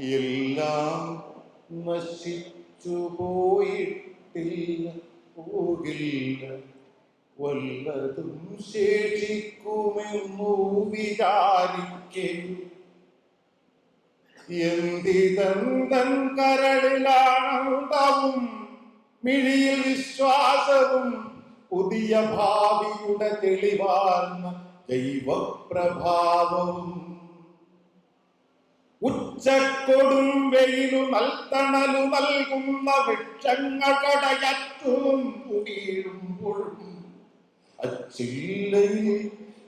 എല്ലാം നശിച്ചു പോയിട്ടില്ല പോകില്ല. വല്ലതും ശേഷിക്കുമെന്നു വിചാരിക്കേ. എന്തിതന്തൻ കരളിലാനന്ദവും മിഴിയിൽ വിശ്വാസവും പുതിയ ഭാവിയുടെ തെളിവാർന്ന ദൈവപ്രഭാവവും. ഉച്ചക്കൊടും വെയിലു നൽത്തണലു നൽകുന്ന വൃക്ഷങ്ങൾ കടയറ്റും വീഴുമ്പോഴും അച്ചില്ലയിൽ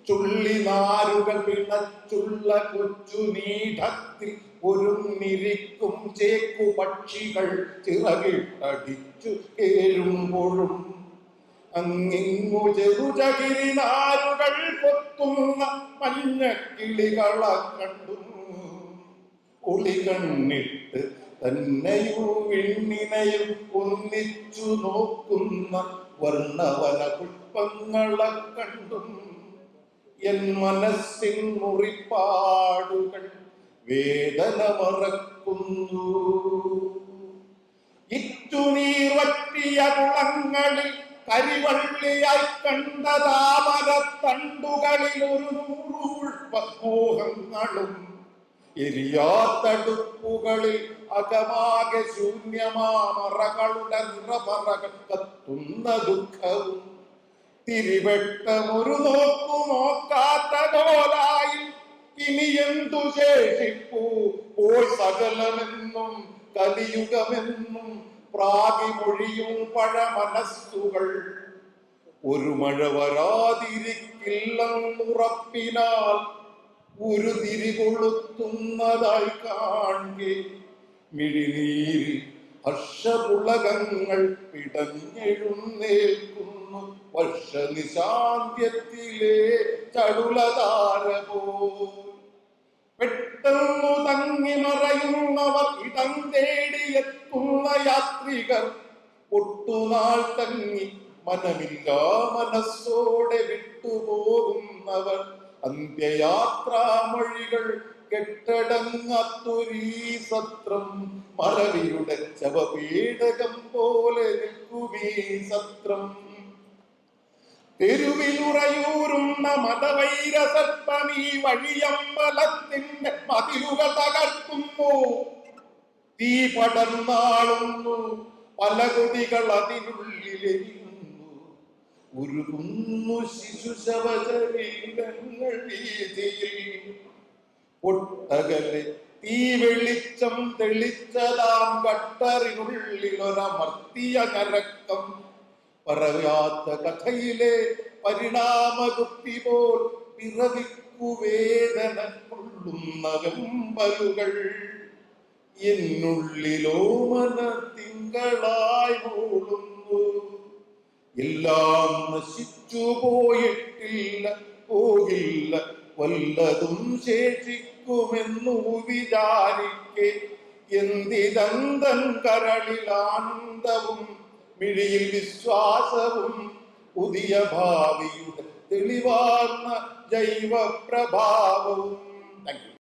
ചുള്ളിനാരുകൾ പിണച്ചുള്ള കൊച്ചു നീഠത്തിൽ ഒരുന്നിരിക്കും ചേക്കു പക്ഷികൾ ചിറകിട്ടടിച്ചു കേഴുമ്പോഴും. അങ്ങിങ്ങു ചെറുചകിരിനാരുകൾ കൊത്തുന്ന മഞ്ഞക്കിളികളെ കണ്ടു ഒളി കണ്ണിട്ട് തന്നെയും വിണ്ണിനെയും ഒന്നിച്ചു നോക്കുന്ന വർണവന പുഷ്പങ്ങളെ കണ്ടും എൻ മനസ്സിൻ മുറിപ്പാടുകൾ വേദന മറക്കുന്നു ഇറ്റുനീർ വറ്റിയ കുളങ്ങളിൽ കരിവള്ളിയായി കണ്ട താമര തണ്ടുകളിൽ ഒരു നൂറുൾപ്പമോഹങ്ങളും എരിയാത്തടുപ്പുകളിൽ അകമാകെ ശൂന്യമാമറകളുടെ നിറമറകൾ കത്തുന്ന ദുഃഖവും തിരിവെട്ടമൊരു നോക്കു നോക്കാത്ത കോലായി ഇനി എന്തു ശേഷിപ്പൂ? പോയി സകലമെന്നും കലിയുഗമെന്നും പ്രാതിമൊഴിയും പഴമനസ്സുകൾ. ഒരു മഴ വരാതിരിക്കില്ലെന്നുറപ്പിനാൽ ഒരു തിരികൊളുത്തുന്നതായി കാണെ മിഴിനീരിൽ ഹർഷപുളകങ്ങൾ പിടഞ്ഞെഴുന്നേൽക്കുന്നു. വർഷനിശാന്ത്യത്തിലെ ചടുലതാര പെട്ടെന്നു തങ്ങി മറയുന്നവർ ഇടം തേടിയെത്തുന്ന യാത്രികർ ഒട്ടുനാൾ തങ്ങി മനമില്ലാ മനസ്സോടെ വിട്ടുപോകുന്നവർ അന്ത്യയാത്രാമൊഴികൾ കെട്ടടങ്ങാത്തൊരീ സത്രം. മറവിയുടെ ശവപീഠകം പോലെ നിൽക്കുമീ സത്രം. തെരുവിലുറയൂരുന്ന മതവൈരസത്തമീ വഴിയമ്പലത്തിന്റെ മതിലുകൾ തകർക്കുന്നു. തീ പടർന്നാളുന്നു. പല കൊതികൾ അതിനുള്ളിലെരിയുന്നു ഉരുകുന്നു ശിശു ഒട്ടകലെ തീ വെളിച്ചം തെളിച്ചതാം കട്ടറിനുള്ളിലൊരമർത്തിയ കരക്കം പറയാത്ത കഥയിലെ പരിണാമകുത്തി പോൽ പിറവിക്കുവേദന കൊള്ളുന്ന എന്നുള്ളിലോ മന തിങ്കളായി മൂടുന്നു എല്ലാം നശിച്ചു പോയിട്ടില്ല പോകില്ല വല്ലതും ശേഷിക്കുമെന്നു വിചാരിക്കെ. എന്തിതന്തൻ കരളിലാനന്ദവും മിഴിയിൽ വിശ്വാസവും പുതിയ ഭാവിയുടെ തെളിവാർന്ന ജൈവ പ്രഭാവവും താങ്ക് യു